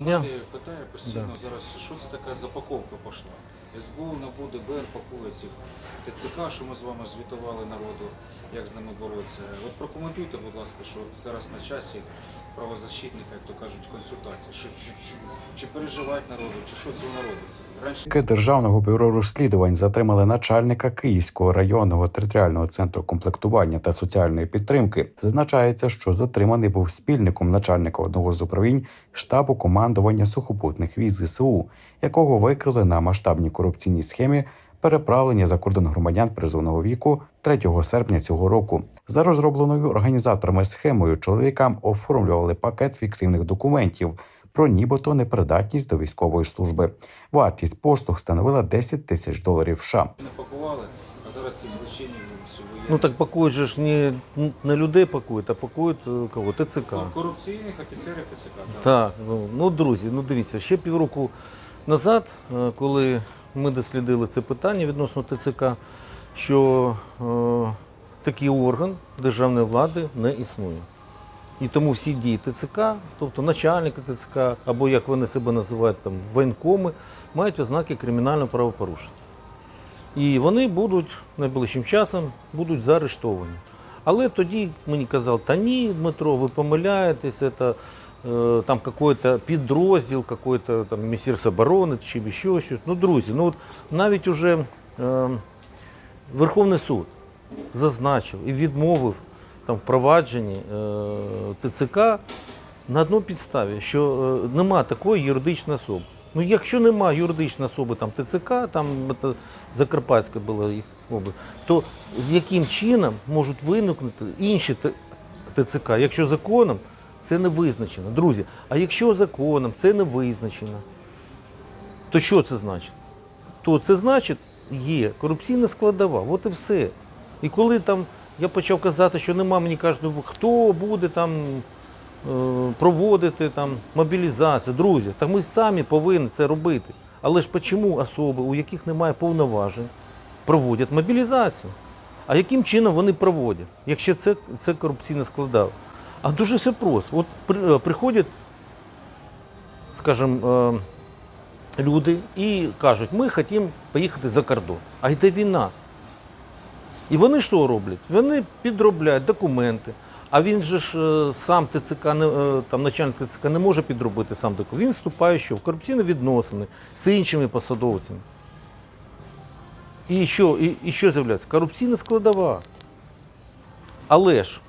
Я... Я питаю постійно зараз, що це така запаковка пішла. СБУ, НАБУ, ДБР пакує цих ТЦК, що ми з вами звітували народу, як з ними боротися. От прокоментуйте, будь ласка, що зараз на часі правозащитника, як то кажуть, консультації. Що, чи, чи, чи переживають народу, чи що це народу? Раніше Державного бюро розслідувань затримали начальника Київського районного територіального центру комплектування та соціальної підтримки. Зазначається, що затриманий був спільником начальника одного з управлінь штабу командування сухопутних військ ЗСУ, якого викрили на масштабній корупційній схемі переправлення за кордон громадян призовного віку 3 серпня цього року. За розробленою організаторами схемою чоловікам оформлювали пакет фіктивних документів про нібито непридатність до військової служби. Вартість послуг становила 10 тисяч доларів США. не пакували, а зараз цих злочинів всього є. Ну так пакують же ж не, не людей пакують, а пакують е, кого? ТЦК. Кор- Корупційних офіцерів ТЦК. так. Так, ну, ну друзі, ну дивіться, ще півроку назад, е, коли ми дослідили це питання відносно ТЦК, що е, такий орган державної влади не існує. І тому всі дії ТЦК, тобто начальники ТЦК, або як вони себе називають, там, воєнкоми, мають ознаки кримінального правопорушення. І вони будуть найближчим часом будуть заарештовані. Але тоді мені казали, та ні, Дмитро, ви помиляєтесь, це там какой-то підрозділ, какой-то там Міністерство чи ще щось. Ну, друзі, ну от навіть уже е, Верховний суд зазначив і відмовив там впровадженні е, ТЦК на одній підставі, що е, нема такої юридичної особи. Ну, якщо нема юридичної особи там ТЦК, там Закарпатська була область, то з яким чином можуть виникнути інші ТЦК, якщо законом це не визначено. Друзі, а якщо законом це не визначено, то що це значить? То це значить, є корупційна складова, от і все. І коли там я почав казати, що нема, мені кажуть, ну хто буде там е, проводити там мобілізацію, друзі, так ми самі повинні це робити. Але ж чому особи, у яких немає повноважень, проводять мобілізацію? А яким чином вони проводять, якщо це, це корупційна складова? А дуже все просто. От е, приходять, скажімо, е, люди і кажуть, ми хочемо поїхати за кордон. А йде війна. І вони що роблять? Вони підробляють документи. А він же ж е, сам ТЦК, там начальник ТЦК не може підробити сам документ. Він вступає що? в корупційні відносини з іншими посадовцями. І що, і, і що з'являється? Корупційна складова. Але ж,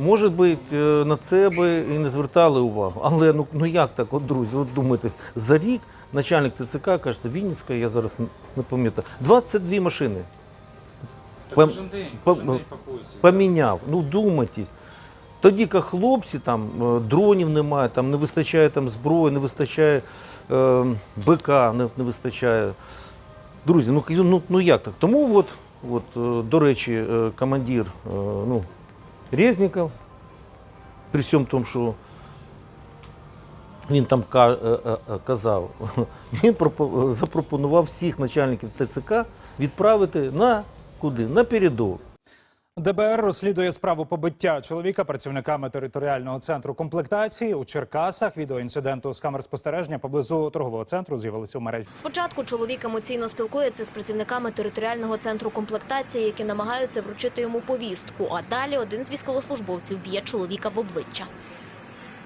може бути, е, на це би і не звертали увагу. Але ну, ну як так, от, друзі, от думаєте, за рік начальник ТЦК, кажеться, Вінницька, я зараз не- пам'ятаю, 22 машини Пом- кожен день, кожен день поміняв. Ну думайтесь. Тоді, як хлопці, там е, дронів немає, там не вистачає там зброї, не вистачає е, БК, не, не вистачає. Друзі, ну, ну, ну як так? Тому от, от, е, до речі, командир ну, Резніков, при всьому тому, що він там е, е, е, казав, він запропонував всіх начальників ТЦК відправити на куди? На передову. ДБР розслідує справу побиття чоловіка працівниками територіального центру комплектації у Черкасах. Відео інциденту з камер спостереження поблизу торгового центру з'явилися в мережі. Спочатку чоловік емоційно спілкується з працівниками територіального центру комплектації, які намагаються вручити йому повістку. А далі один з військовослужбовців б'є чоловіка в обличчя.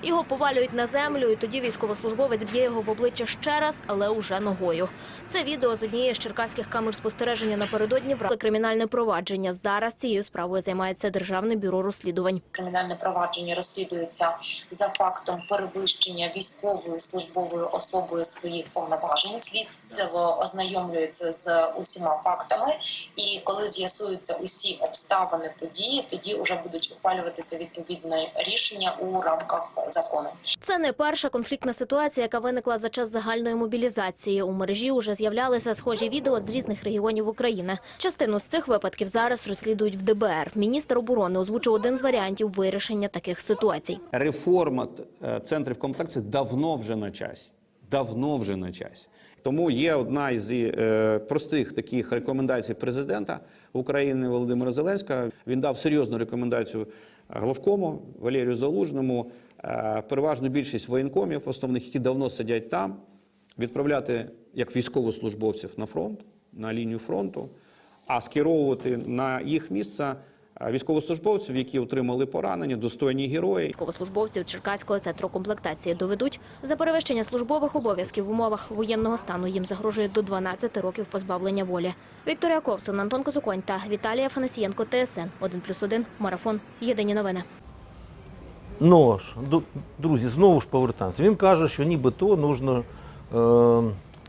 Його повалюють на землю, і тоді військовослужбовець б'є його в обличчя ще раз, але уже ногою. Це відео з однієї з черкаських камер спостереження напередодні врали кримінальне провадження. Зараз цією справою займається Державне бюро розслідувань. кримінальне провадження розслідується за фактом перевищення військовою службовою особою своїх повноважень. Слідство ознайомлюється з усіма фактами, і коли з'ясуються усі обставини події, тоді вже будуть ухвалюватися відповідне рішення у рамках закону. Це не перша конфліктна ситуація, яка виникла за час загальної мобілізації. У мережі вже з'являлися схожі відео з різних регіонів України. Частину з цих випадків зараз розслідують в ДБР. Міністр оборони озвучив один з варіантів вирішення таких ситуацій. реформа е, центрів комплектації давно вже на часі. Давно вже на часі. Тому є одна із е, простих таких рекомендацій президента України Володимира Зеленського. Він дав серйозну рекомендацію главкому Валерію Залужному переважну більшість воєнкомів, основних, які давно сидять там, відправляти як військовослужбовців на фронт, на лінію фронту, а скеровувати на їх місце е, військовослужбовців, які отримали поранення, достойні герої. Військовослужбовців Черкаського центру комплектації доведуть за перевищення службових обов'язків в умовах воєнного стану. Їм загрожує до 12 років позбавлення волі. Вікторія Ковцун, Антон Козуконь та Віталія Фанасієнко. ТСН 1+,1. Марафон. Єдині новини. Ну друзі, знову ж повертаємося. Він каже, що нібито нужно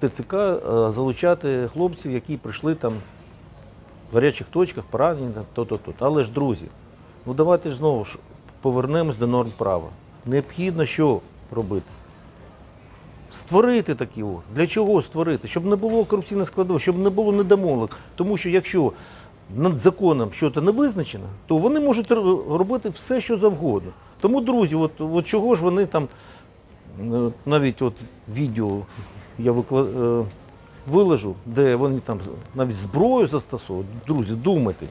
е, ТЦК е, залучати хлопців, які прийшли там в гарячих точках, поранені, то-то, то. Але ж, друзі, ну давайте ж знову ж повернемось до норм права. Необхідно що робити? Створити такі о. Для чого створити? Щоб не було корупційних складових, щоб не було недомовок. Тому що якщо над законом щось не визначено, то вони можуть робити все, що завгодно. Тому, друзі, от, от чого ж вони там, е, навіть от відео я викла... е, виложу, де вони там навіть зброю застосовують. Друзі, думайте.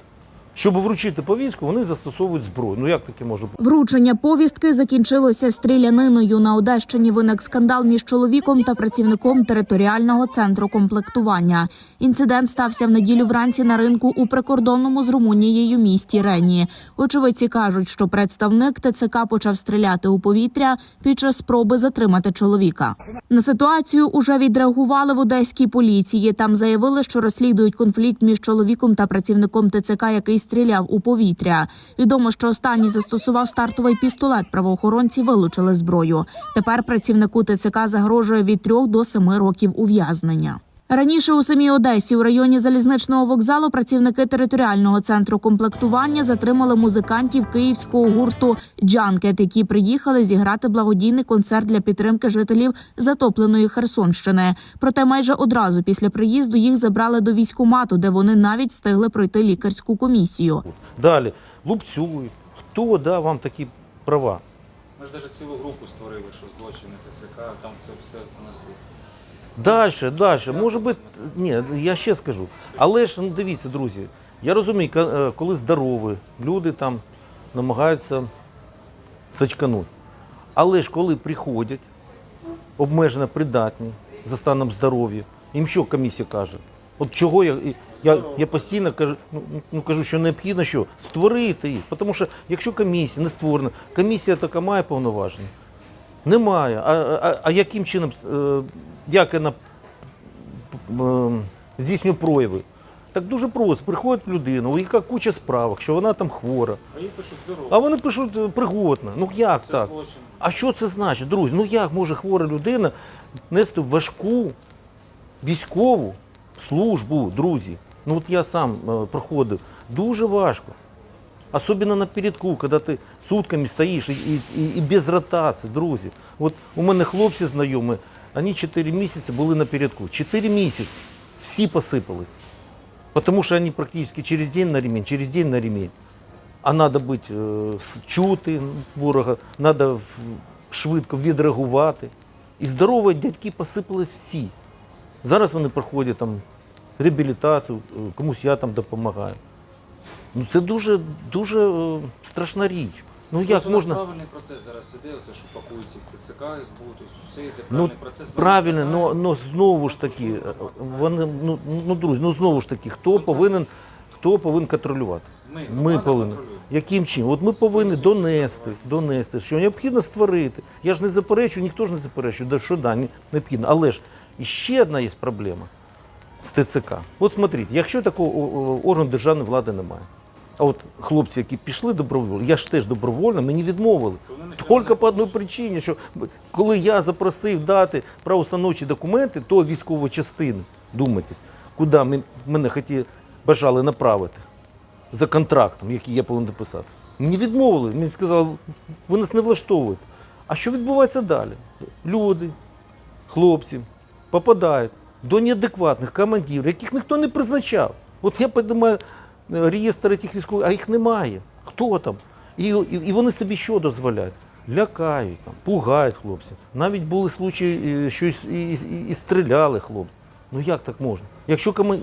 Щоб вручити повістку, вони застосовують зброю. Ну як таке може бути? Вручення повістки закінчилося стріляниною. На Одещині виник скандал між чоловіком та працівником територіального центру комплектування. Інцидент стався в неділю вранці на ринку у прикордонному з Румунією місті Рені. Очевидці кажуть, що представник ТЦК почав стріляти у повітря під час спроби затримати чоловіка. На ситуацію уже відреагували в одеській поліції. Там заявили, що розслідують конфлікт між чоловіком та працівником ТЦК, який стріляв у повітря. Відомо, що останній застосував стартовий пістолет. Правоохоронці вилучили зброю. Тепер працівнику ТЦК загрожує від трьох до семи років ув'язнення. Раніше у самій Одесі у районі залізничного вокзалу працівники територіального центру комплектування затримали музикантів київського гурту Джанкет, які приїхали зіграти благодійний концерт для підтримки жителів затопленої Херсонщини. Проте майже одразу після приїзду їх забрали до військкомату, де вони навіть встигли пройти лікарську комісію. Далі лупцюють. Хто дав вам такі права? Ми ж навіть цілу групу створили, що злочини ТЦК, там це все це нас є. Дальше, дальше. Може бути, ні, я ще скажу. Але ж ну, дивіться, друзі, я розумію, е, коли здорові, люди там намагаються сачканути. Але ж коли приходять обмежено придатні за станом здоров'я, їм що комісія каже? От чого я, я, я постійно кажу, ну, ну, кажу, що необхідно що? Створити їх. Тому що якщо комісія не створена, комісія така має повноваження. Немає. А, а, а яким чином, е, як вона е, здійснює прояви? Так дуже просто. Приходить людина, у яка куча справок, що вона там хвора. А їх пишуть здорово. А вони пишуть е, пригодна. Ну як Це так? злочин. А що це значить, друзі? Ну як може хвора людина нести важку військову службу, друзі? Ну от я сам проходив. Дуже важко. Особенно на передку, коли ти сутками стоїш і, і, і, без ротації, друзі. От у мене хлопці знайомі, вони 4 місяці були на передку. 4 місяці. Всі посипались. Потому что они практически через день на ремень, через день на ремень. А треба бути е, чути ворога, треба швидко відреагувати. І здорові дядьки посипались всі. Зараз вони проходять там реабілітацію, е, комусь я там допомагаю. Ну це дуже, дуже е, страшна річ. Ну як можна. правильний процес зараз іде, оце що пакують їх ТЦК, СБУ, тобто все йде Ну, правильний процес. Правильно, но, но знову ж таки, е, вони, ну, ну, друзі, ну знову ж таки, хто повинен, хто повинен контролювати? Ми, Ми повинні. контролює. Яким чином? От ми повинні донести, донести, що необхідно створити. Я ж не заперечую, ніхто ж не заперечує, да, що да, ні- необхідно. Але ж іще одна є проблема з ТЦК. От смотрите, якщо такого о, о, органу державної влади немає. А от хлопці, які пішли добровольно, я ж теж добровольно, мені відмовили. Тільки по одній причині, що коли я запросив дати правоустановчі документи, то військової частини, думайтесь, куди ми- мене хотіли, бажали направити за контрактом, який я повинен дописати. Мені відмовили, мені сказали, ви нас не влаштовуєте. А що відбувається далі? Люди, хлопці попадають до неадекватних командирів, яких ніхто не призначав. От я піднімаю е, реєстр цих військових, а їх немає. Хто там? І, і, і вони собі що дозволяють? Лякають, там, пугають хлопців. Навіть були случаї, е, що і, і, і, стріляли хлопці. Ну як так можна? Якщо кома-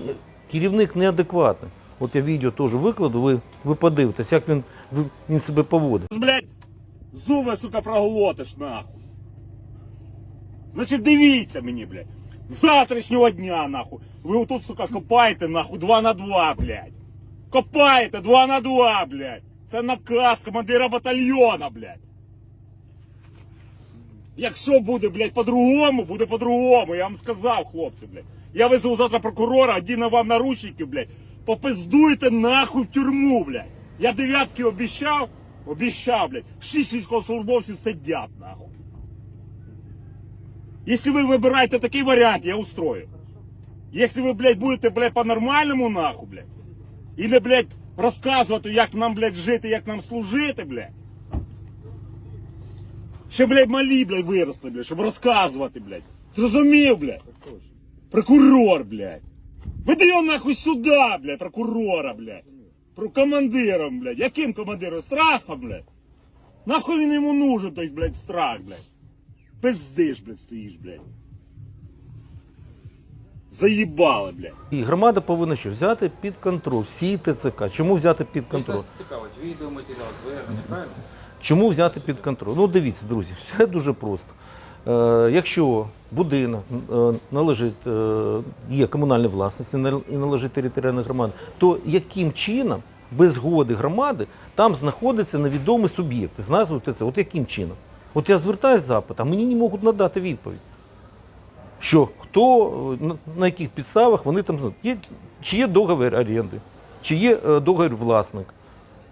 керівник неадекватний, от я відео теж викладу, ви, ви подивитесь, як він, він себе поводить. блядь, Зуби, сука, проглотиш нахуй. Значить, дивіться мені, блядь. Завтрашнього дня, нахуй. Ви отут, сука, копаєте, нахуй, два на два, блядь. Копаєте два на два, блядь. Це наказ командира батальйона, блядь. Якщо буде, блядь, по-другому, буде по-другому. Я вам сказав, хлопці, блядь. Я визву завтра прокурора, одіну вам наручники, блядь. Попиздуйте нахуй в тюрму, блядь. Я дев'ятки обіщав, обіщав, блядь. Шість військовослужбовців сидять, нахуй. Якщо ви вибираєте такий варіант, я устрою. Якщо ви, блядь, будете, блядь, по-нормальному, нахуй, блядь. І не, блядь, розказувати, як нам, блядь, жити, як нам служити, блядь. Ще, блядь, малі, блядь, виросли, блядь, щоб розказувати, блядь. Зрозумів, блядь? Прокурор, блядь. Веди його нахуй сюди, блядь, прокурора, блядь. Про командиром, блядь. Яким командиром? Страхом, блядь. Нахуй він йому нужен, той, блядь, страх, блядь. Пиздиш, блядь, стоїш, блядь. Заїбали, блядь. І громада повинна що взяти під контроль всі ТЦК. Чому взяти під контроль? нас цікавить відеоматеріал, звернення, правильно? Чому взяти під контроль? Ну, дивіться, друзі, все дуже просто. Е, якщо будинок е, належить, е, є комунальна власність і належить територіальній громаді, то яким чином, без згоди громади, там знаходиться невідомий суб'єкт з назвою ТЦ? От яким чином? От я звертаюся запит, а мені не можуть надати відповідь. Що хто, на- яких підставах вони там знають. Чи є договір оренди, чи є е, договір власника.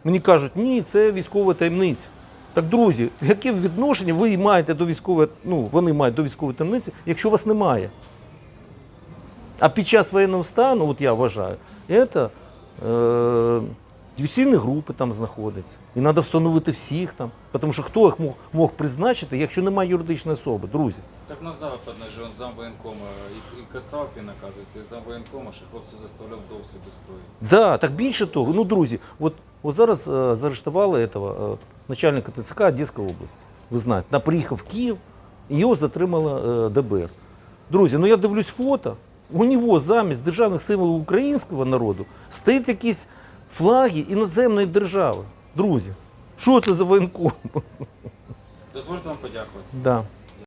Мені кажуть, ні, це військова таємниця. Так, друзі, яке відношення ви маєте до військової, ну, вони мають до військової таємниці, якщо вас немає? А під час воєнного стану, от я вважаю, це е, диверсійні групи там знаходяться. І треба встановити всіх там. Тому що хто їх мог, мог призначити, якщо немає юридичної особи, друзі? Так на западне же он зам воєнкома і, і Кацапі наказується, і зам воєнкома, що хлопці заставляв дов собі строїти. Да, так більше того. Ну, друзі, от, от зараз е, заарештували этого, е, начальника ТЦК Одеської області. Ви знаєте, на приїхав в Київ, і його затримало е, ДБР. Друзі, ну я дивлюсь фото. У нього замість державних символів українського народу стоїть якісь флаги іноземної держави. Друзі, що це за воєнком? Дозвольте вам подякувати. Да.